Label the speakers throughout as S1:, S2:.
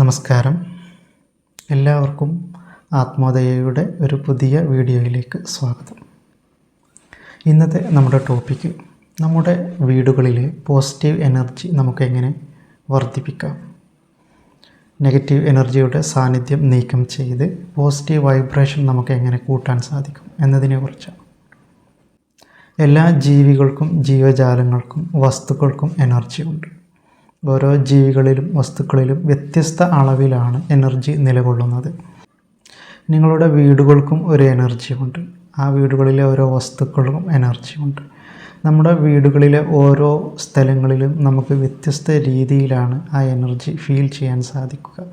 S1: നമസ്കാരം. എല്ലാവർക്കും ആത്മോദയയുടെ ഒരു പുതിയ വീഡിയോയിലേക്ക് സ്വാഗതം. ഇന്നത്തെ നമ്മുടെ ടോപ്പിക്ക് നമ്മുടെ വീടുകളിലെ പോസിറ്റീവ് എനർജി നമുക്കെങ്ങനെ വർദ്ധിപ്പിക്കാം? നെഗറ്റീവ് എനർജിയുടെ സാന്നിധ്യം നീക്കം ചെയ്ത് പോസിറ്റീവ് വൈബ്രേഷൻ നമുക്ക് എങ്ങനെ കൂട്ടാൻ സാധിക്കും എന്നതിനെക്കുറിച്ചാണ് എല്ലാ ജീവികൾക്കും ജീവജാലങ്ങൾക്കും വസ്തുക്കൾക്കും എനർജി ഉണ്ട്. ഓരോ ജീവികളിലും വസ്തുക്കളിലും വ്യത്യസ്ത അളവിലാണ് എനർജി നിലകൊള്ളുന്നത്. നിങ്ങളുടെ വീടുകൾക്കും ഒരു എനർജി ഉണ്ട്. ആ വീടുകളിലെ ഓരോ വസ്തുക്കൾക്കും എനർജി ഉണ്ട്. നമ്മുടെ വീടുകളിലെ ഓരോ സ്ഥലങ്ങളിലും നമുക്ക് വ്യത്യസ്ത രീതിയിലാണ് ആ എനർജി ഫീൽ ചെയ്യാൻ സാധിക്കുക.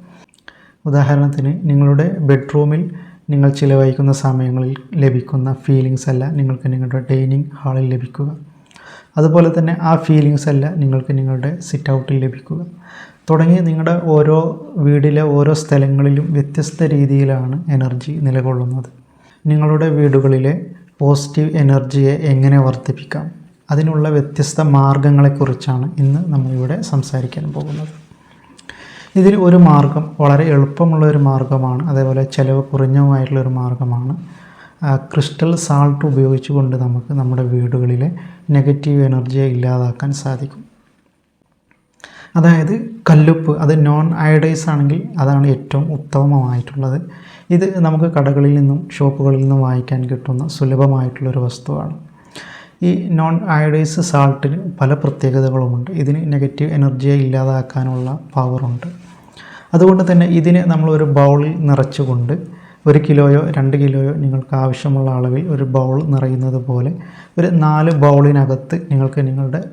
S1: ഉദാഹരണത്തിന് നിങ്ങളുടെ ബെഡ്റൂമിൽ നിങ്ങൾ ചിലവഴിക്കുന്ന സമയങ്ങളിൽ ലഭിക്കുന്ന ഫീലിങ്സ് അല്ല നിങ്ങൾക്ക് നിങ്ങളുടെ ഡൈനിങ് ഹാളിൽ ലഭിക്കുക. അതുപോലെ തന്നെ ആ ഫീലിങ്സ് അല്ല നിങ്ങൾക്ക് നിങ്ങളുടെ സിറ്റ് ഔട്ടിൽ ലഭിക്കുക. തുടങ്ങി നിങ്ങളുടെ ഓരോ വീടിലെ ഓരോ സ്ഥലങ്ങളിലും വ്യത്യസ്ത രീതിയിലാണ് എനർജി നിലകൊള്ളുന്നത്. നിങ്ങളുടെ വീടുകളിലെ പോസിറ്റീവ് എനർജിയെ എങ്ങനെ വർദ്ധിപ്പിക്കാം? അതിനുള്ള വ്യത്യസ്ത മാർഗങ്ങളെക്കുറിച്ചാണ് ഇന്ന് നമ്മളിവിടെ സംസാരിക്കാൻ പോകുന്നത്. ഇതിൽ ഒരു മാർഗം വളരെ എളുപ്പമുള്ള ഒരു മാർഗമാണ് അതേപോലെ ചിലവ് കുറഞ്ഞതുമായിട്ടുള്ള ഒരു മാർഗമാണ് ക്രിസ്റ്റൽ സാൾട്ട് ഉപയോഗിച്ചുകൊണ്ട് നമുക്ക് നമ്മുടെ വീടുകളിലെ നെഗറ്റീവ് എനർജിയെ ഇല്ലാതാക്കാൻ സാധിക്കും. അതായത് കല്ലുപ്പ് അത് നോൺ അയഡൈസ് ആണെങ്കിൽ അതാണ് ഏറ്റവും ഉത്തമമായിട്ടുള്ളത്. ഇത് നമുക്ക് കടകളിൽ നിന്നും ഷോപ്പുകളിൽ നിന്നും വാങ്ങിക്കാൻ കിട്ടുന്ന സുലഭമായിട്ടുള്ളൊരു വസ്തുവാണ്. ഈ നോൺ അയഡൈസ് സാൾട്ടിന് പല പ്രത്യേകതകളുമുണ്ട്. ഇതിന് നെഗറ്റീവ് എനർജിയെ ഇല്ലാതാക്കാനുള്ള പവറുണ്ട്. അതുകൊണ്ട് തന്നെ ഇതിനെ നമ്മൾ ഒരു ബൗളിൽ നിറച്ചുകൊണ്ട് ഒരു കിലോയോ രണ്ട് കിലോയോ നിങ്ങൾക്ക് ആവശ്യമുള്ള അളവിൽ ഒരു ബൗൾ നിറയുന്നത് പോലെ ഒരു നാല് ബൗളിനകത്ത് നിങ്ങൾക്ക് നിങ്ങളുടെ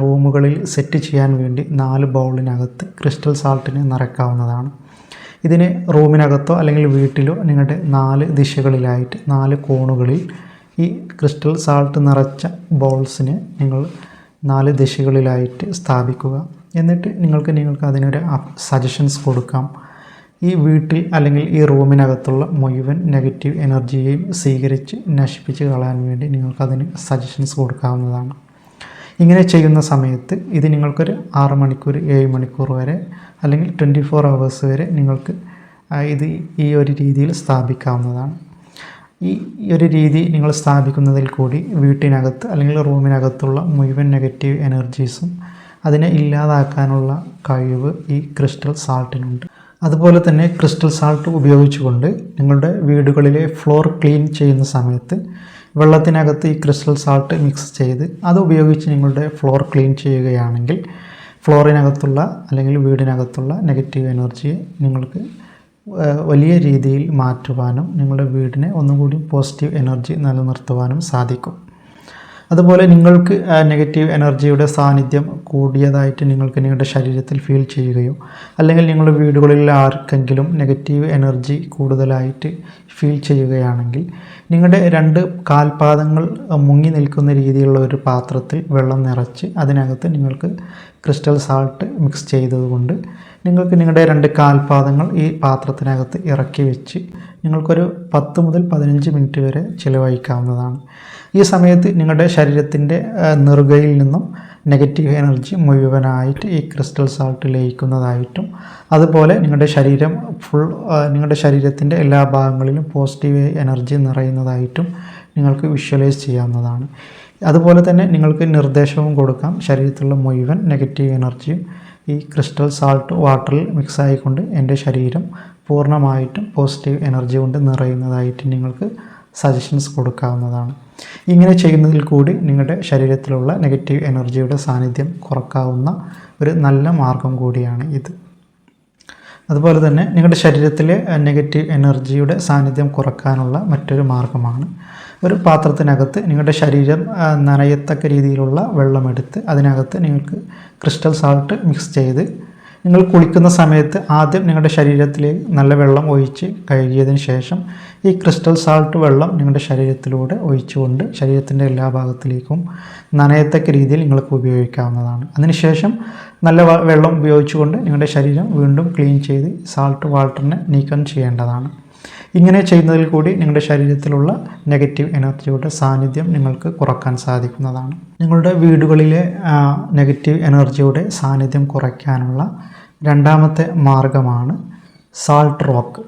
S1: റൂമുകളിൽ സെറ്റ് ചെയ്യാൻ വേണ്ടി നാല് ബൗളിനകത്ത് ക്രിസ്റ്റൽ സാൾട്ടിനെ നിറയ്ക്കാവുന്നതാണ്. ഇതിന് റൂമിനകത്തോ അല്ലെങ്കിൽ വീട്ടിലോ നിങ്ങളുടെ നാല് ദിശകളിലായിട്ട് നാല് കോണുകളിൽ ഈ ക്രിസ്റ്റൽ സാൾട്ട് നിറച്ച ബൗൾസിനെ നിങ്ങൾ നാല് ദിശകളിലായിട്ട് സ്ഥാപിക്കുക. എന്നിട്ട് നിങ്ങൾക്ക് നിങ്ങൾക്ക് അതിനൊരു സജഷൻസ് കൊടുക്കാം. ഈ വീട്ടിൽ അല്ലെങ്കിൽ ഈ റൂമിനകത്തുള്ള മുഴുവൻ നെഗറ്റീവ് എനർജിയെയും സ്വീകരിച്ച് നശിപ്പിച്ച് കളയാൻ വേണ്ടി നിങ്ങൾക്കതിന് സജഷൻസ് കൊടുക്കാവുന്നതാണ്. ഇങ്ങനെ ചെയ്യുന്ന സമയത്ത് ഇത് നിങ്ങൾക്കൊരു ആറ് മണിക്കൂർ ഏഴ് മണിക്കൂർ വരെ അല്ലെങ്കിൽ ട്വന്റി ഫോർ അവേഴ്സ് വരെ നിങ്ങൾക്ക് ഇത് ഈ ഒരു രീതിയിൽ സ്ഥാപിക്കാവുന്നതാണ്. ഈ ഒരു രീതി നിങ്ങൾ സ്ഥാപിക്കുന്നതിൽ കൂടി വീട്ടിനകത്ത് അല്ലെങ്കിൽ റൂമിനകത്തുള്ള മുഴുവൻ നെഗറ്റീവ് എനർജീസും അതിനെ ഇല്ലാതാക്കാനുള്ള കഴിവ് ഈ ക്രിസ്റ്റൽ സാൾട്ടിനുണ്ട്. അതുപോലെ തന്നെ ക്രിസ്റ്റൽ സാൾട്ട് ഉപയോഗിച്ചുകൊണ്ട് നിങ്ങളുടെ വീടുകളിലെ ഫ്ലോർ ക്ലീൻ ചെയ്യുന്ന സമയത്ത് വെള്ളത്തിനകത്ത് ഈ ക്രിസ്റ്റൽ സാൾട്ട് മിക്സ് ചെയ്ത് അത് ഉപയോഗിച്ച് നിങ്ങളുടെ ഫ്ലോർ ക്ലീൻ ചെയ്യുകയാണെങ്കിൽ ഫ്ലോറിനകത്തുള്ള അല്ലെങ്കിൽ വീടിനകത്തുള്ള നെഗറ്റീവ് എനർജിയെ നിങ്ങൾക്ക് വലിയ രീതിയിൽ മാറ്റുവാനും നിങ്ങളുടെ വീടിനെ ഒന്നുകൂടി പോസിറ്റീവ് എനർജി നിലനിർത്തുവാനും സാധിക്കും. അതുപോലെ നിങ്ങൾക്ക് നെഗറ്റീവ് എനർജിയുടെ സാന്നിധ്യം കൂടിയതായിട്ട് നിങ്ങൾക്ക് നിങ്ങളുടെ ശരീരത്തിൽ ഫീൽ ചെയ്യുകയോ അല്ലെങ്കിൽ നിങ്ങളുടെ വീടുകളിൽ ആർക്കെങ്കിലും നെഗറ്റീവ് എനർജി കൂടുതലായിട്ട് ഫീൽ ചെയ്യുകയാണെങ്കിൽ നിങ്ങളുടെ രണ്ട് കാൽപാദങ്ങൾ മുങ്ങി നിൽക്കുന്ന രീതിയിലുള്ള ഒരു പാത്രത്തിൽ വെള്ളം നിറച്ച് അതിനകത്ത് നിങ്ങൾക്ക് ക്രിസ്റ്റൽ സാൾട്ട് മിക്സ് ചെയ്തതുകൊണ്ട് നിങ്ങൾക്ക് നിങ്ങളുടെ രണ്ട് കാൽപാദങ്ങൾ ഈ പാത്രത്തിനകത്ത് ഇറക്കി വെച്ച് നിങ്ങൾക്കൊരു പത്ത് മുതൽ പതിനഞ്ച് മിനിറ്റ് വരെ ചിലവഴിക്കാവുന്നതാണ്. ഈ സമയത്ത് നിങ്ങളുടെ ശരീരത്തിന്റെ നെറുകയിൽ നിന്നും നെഗറ്റീവ് എനർജി മുഴുവനായിട്ട് ഈ ക്രിസ്റ്റൽ സാൾട്ട് ലയിക്കുന്നതായിട്ടും അതുപോലെ നിങ്ങളുടെ ശരീരം ഫുൾ നിങ്ങളുടെ ശരീരത്തിന്റെ എല്ലാ ഭാഗങ്ങളിലും പോസിറ്റീവ് എനർജി നിറയുന്നതായിട്ടും നിങ്ങൾക്ക് വിഷ്വലൈസ് ചെയ്യാവുന്നതാണ്. അതുപോലെ തന്നെ നിങ്ങൾക്ക് നിർദ്ദേശവും കൊടുക്കാം ശരീരത്തിലുള്ള മുഴുവൻ നെഗറ്റീവ് എനർജിയും ഈ ക്രിസ്റ്റൽ സാൾട്ട് വാട്ടറിൽ മിക്സ് ആയിക്കൊണ്ട് എന്റെ ശരീരം പൂർണമായിട്ടും പോസിറ്റീവ് എനർജി കൊണ്ട് നിറയുന്നതായിട്ട് നിങ്ങൾക്ക് സജഷൻസ് കൊടുക്കാവുന്നതാണ്. ഇങ്ങനെ ചെയ്യുന്നതിൽ കൂടി നിങ്ങളുടെ ശരീരത്തിലുള്ള നെഗറ്റീവ് എനർജിയുടെ സാന്നിധ്യം കുറക്കാവുന്ന ഒരു നല്ല മാർഗം കൂടിയാണ് ഇത്. അതുപോലെ തന്നെ നിങ്ങളുടെ ശരീരത്തിലെ നെഗറ്റീവ് എനർജിയുടെ സാന്നിധ്യം കുറക്കാനുള്ള മറ്റൊരു മാർഗമാണ് ഒരു പാത്രത്തിനകത്ത് നിങ്ങളുടെ ശരീരം നനയത്തക്ക രീതിയിലുള്ള വെള്ളമെടുത്ത് അതിനകത്ത് നിങ്ങൾക്ക് ക്രിസ്റ്റൽ സാൾട്ട് മിക്സ് ചെയ്ത് നിങ്ങൾ കുളിക്കുന്ന സമയത്ത് ആദ്യം നിങ്ങളുടെ ശരീരത്തിലേക്ക് നല്ല വെള്ളം ഒഴിച്ച് കഴുകിയതിന് ശേഷം ഈ ക്രിസ്റ്റൽ സാൾട്ട് വെള്ളം നിങ്ങളുടെ ശരീരത്തിലൂടെ ഒഴിച്ചുകൊണ്ട് ശരീരത്തിന്റെ എല്ലാ ഭാഗത്തിലേക്കും നനയത്തക്ക രീതിയിൽ നിങ്ങൾക്ക് ഉപയോഗിക്കാവുന്നതാണ്. അതിനുശേഷം നല്ല വെള്ളം ഉപയോഗിച്ചുകൊണ്ട് നിങ്ങളുടെ ശരീരം വീണ്ടും ക്ലീൻ ചെയ്ത് സാൾട്ട് വാട്ടറിനെ നീക്കം ചെയ്യേണ്ടതാണ്. ഇങ്ങനെ ചെയ്യുന്നതിൽ കൂടി നിങ്ങളുടെ ശരീരത്തിലുള്ള നെഗറ്റീവ് എനർജിയുടെ സാന്നിധ്യം നിങ്ങൾക്ക് കുറയ്ക്കാൻ സാധിക്കുന്നതാണ്. നിങ്ങളുടെ വീടുകളിലെ നെഗറ്റീവ് എനർജിയുടെ സാന്നിധ്യം കുറയ്ക്കാനുള്ള രണ്ടാമത്തെ മാർഗമാണ് സാൾട്ട് റോക്ക്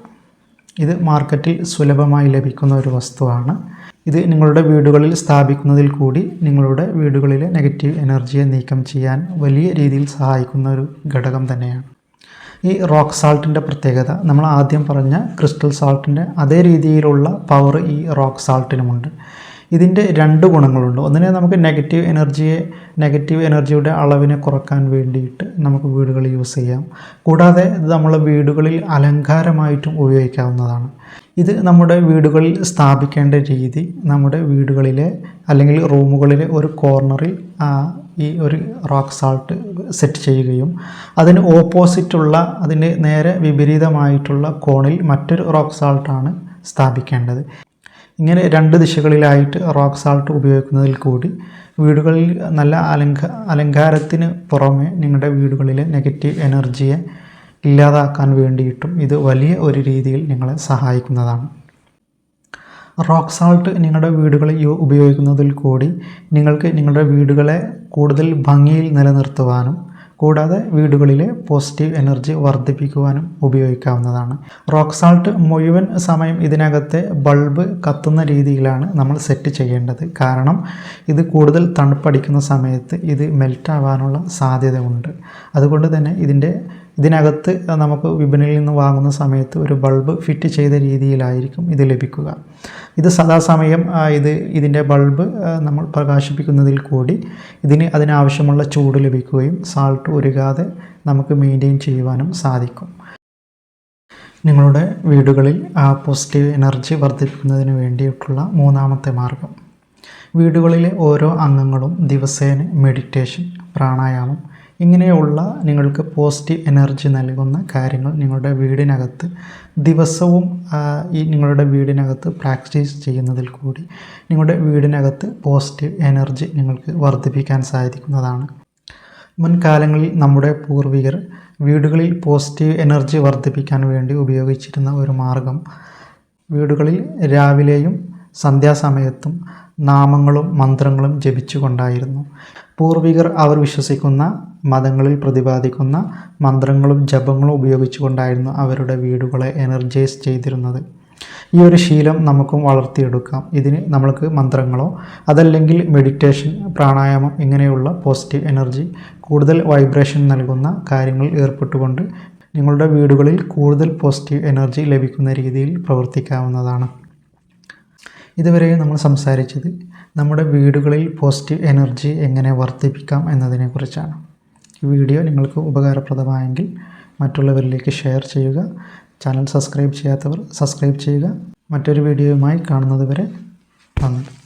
S1: ഇത് മാർക്കറ്റിൽ സുലഭമായി ലഭിക്കുന്ന ഒരു വസ്തുവാണ്. ഇത് നിങ്ങളുടെ വീടുകളിൽ സ്ഥാപിക്കുന്നതിൽ കൂടി നിങ്ങളുടെ വീടുകളിലെ നെഗറ്റീവ് എനർജിയെ നീക്കം ചെയ്യാൻ വലിയ രീതിയിൽ സഹായിക്കുന്ന ഒരു ഘടകം തന്നെയാണ്. ഈ റോക്ക് സാൾട്ടിന്റെ പ്രത്യേകത. നമ്മൾ ആദ്യം പറഞ്ഞ ക്രിസ്റ്റൽ സാൾട്ടിന്റെ അതേ രീതിയിലുള്ള പവർ ഈ റോക്ക് സാൾട്ടിനുമുണ്ട്. ഇതിന്റെ രണ്ട് ഗുണങ്ങളുണ്ട്. ഒന്നിനെ നമുക്ക് നെഗറ്റീവ് എനർജിയെ നെഗറ്റീവ് എനർജിയുടെ അളവിനെ കുറയ്ക്കാൻ വേണ്ടിയിട്ട് നമുക്ക് വീടുകളിൽ യൂസ് ചെയ്യാം. കൂടാതെ ഇത് നമ്മളെ വീടുകളിൽ അലങ്കാരമായിട്ടും ഉപയോഗിക്കാവുന്നതാണ്. ഇത് നമ്മുടെ വീടുകളിൽ സ്ഥാപിക്കേണ്ട രീതി നമ്മുടെ വീടുകളിലെ അല്ലെങ്കിൽ റൂമുകളിലെ ഒരു കോർണറിൽ ഈ ഒരു റോക്ക് സാൾട്ട് സെറ്റ് ചെയ്യുകയും അതിന് ഓപ്പോസിറ്റുള്ള അതിന് നേരെ വിപരീതമായിട്ടുള്ള കോണിൽ മറ്റൊരു റോക്ക് സാൾട്ടാണ് സ്ഥാപിക്കേണ്ടത്. ഇങ്ങനെ രണ്ട് ദിശകളിലായിട്ട് റോക്ക് സാൾട്ട് ഉപയോഗിക്കുന്നതിൽ കൂടി വീടുകളിൽ നല്ല അലങ്ക അലങ്കാരത്തിന് പുറമെ നിങ്ങളുടെ വീടുകളിലെ നെഗറ്റീവ് എനർജിയെ ഇല്ലാതാക്കാൻ വേണ്ടിയിട്ടും ഇത് വലിയ ഒരു രീതിയിൽ നിങ്ങളെ സഹായിക്കുന്നതാണ്. റോക്ക് സാൾട്ട് നിങ്ങളുടെ വീടുകളിൽ ഉപയോഗിക്കുന്നതിൽ കൂടി നിങ്ങൾക്ക് നിങ്ങളുടെ വീടുകളെ കൂടുതൽ ഭംഗിയിൽ നിലനിർത്തുവാനും കൂടാതെ വീടുകളിലെ പോസിറ്റീവ് എനർജി വർദ്ധിപ്പിക്കുവാനും ഉപയോഗിക്കാവുന്നതാണ്. റോക്ക് സാൾട്ട് മുഴുവൻ സമയം ഇതിനകത്തെ ബൾബ് കത്തുന്ന രീതിയിലാണ് നമ്മൾ സെറ്റ് ചെയ്യേണ്ടത്. കാരണം ഇത് കൂടുതൽ തണുപ്പടിക്കുന്ന സമയത്ത് ഇത് മെൽറ്റ് ആവാനുള്ള സാധ്യത ഉണ്ട് അതുകൊണ്ട് തന്നെ ഇതിന്റെ ഇതിനകത്ത് നമുക്ക് വിപണിയിൽ നിന്ന് വാങ്ങുന്ന സമയത്ത് ഒരു ബൾബ് ഫിറ്റ് ചെയ്ത രീതിയിലായിരിക്കും ഇത് ലഭിക്കുക. ഇത് സദാസമയം ഇത് ഇതിന്റെ ബൾബ് നമ്മൾ പ്രകാശിപ്പിക്കുന്നതിൽ കൂടി ഇതിന് അതിനാവശ്യമുള്ള ചൂട് ലഭിക്കുകയും സാൾട്ട് ഉരുകാതെ നമുക്ക് മെയിന്റെയിൻ ചെയ്യുവാനും സാധിക്കും. നിങ്ങളുടെ വീടുകളിൽ ആ പോസിറ്റീവ് എനർജി വർദ്ധിപ്പിക്കുന്നതിന് വേണ്ടിയിട്ടുള്ള മൂന്നാമത്തെ മാർഗം. വീടുകളിലെ ഓരോ അംഗങ്ങളും ദിവസേന മെഡിറ്റേഷൻ പ്രാണായാമം ഇങ്ങനെയുള്ള നിങ്ങൾക്ക് പോസിറ്റീവ് എനർജി നൽകുന്ന കാര്യങ്ങൾ നിങ്ങളുടെ വീടിനകത്ത് ദിവസവും ഈ നിങ്ങളുടെ വീടിനകത്ത് പ്രാക്ടീസ് ചെയ്യുന്നതിൽ കൂടി നിങ്ങളുടെ വീടിനകത്ത് പോസിറ്റീവ് എനർജി നിങ്ങൾക്ക് വർദ്ധിപ്പിക്കാൻ സാധിക്കുന്നതാണ്. മുൻകാലങ്ങളിൽ നമ്മുടെ പൂർവികർ വീടുകളിൽ പോസിറ്റീവ് എനർജി വർദ്ധിപ്പിക്കാൻ വേണ്ടി ഉപയോഗിച്ചിരുന്ന ഒരു മാർഗം വീടുകളിൽ രാവിലെയും സന്ധ്യാസമയത്തും നാമങ്ങളും മന്ത്രങ്ങളും ജപിച്ചുകൊണ്ടായിരുന്നു. പൂർവികർ അവർ വിശ്വസിക്കുന്ന മതങ്ങളിൽ പ്രതിപാദിക്കുന്ന മന്ത്രങ്ങളും ജപങ്ങളും ഉപയോഗിച്ചുകൊണ്ടായിരുന്നു അവരുടെ വീടുകളെ എനർജൈസ് ചെയ്തിരുന്നത്. ഈ ഒരു ശീലം നമുക്കും വളർത്തിയെടുക്കാം. ഇതിന് നമ്മൾക്ക് മന്ത്രങ്ങളോ അതല്ലെങ്കിൽ മെഡിറ്റേഷൻ പ്രാണായാമം ഇങ്ങനെയുള്ള പോസിറ്റീവ് എനർജി കൂടുതൽ വൈബ്രേഷൻ നൽകുന്ന കാര്യങ്ങളിൽ ഏർപ്പെട്ടുകൊണ്ട് നിങ്ങളുടെ വീടുകളിൽ കൂടുതൽ പോസിറ്റീവ് എനർജി ലഭിക്കുന്ന രീതിയിൽ പ്രവർത്തിക്കാവുന്നതാണ്. ഇതുവരെ നമ്മൾ സംസാരിച്ചത് നമ്മുടെ വീടുകളിൽ പോസിറ്റീവ് എനർജി എങ്ങനെ വർദ്ധിപ്പിക്കാം എന്നതിനെക്കുറിച്ചാണ്. ഈ വീഡിയോ നിങ്ങൾക്ക് ഉപകാരപ്രദമായെങ്കിൽ മറ്റുള്ളവരിലേക്ക് ഷെയർ ചെയ്യുക ചാനൽ സബ്സ്ക്രൈബ് ചെയ്യാത്തവർ സബ്സ്ക്രൈബ് ചെയ്യുക. മറ്റൊരു വീഡിയോയുമായി കാണുന്നതുവരെ നന്ദി.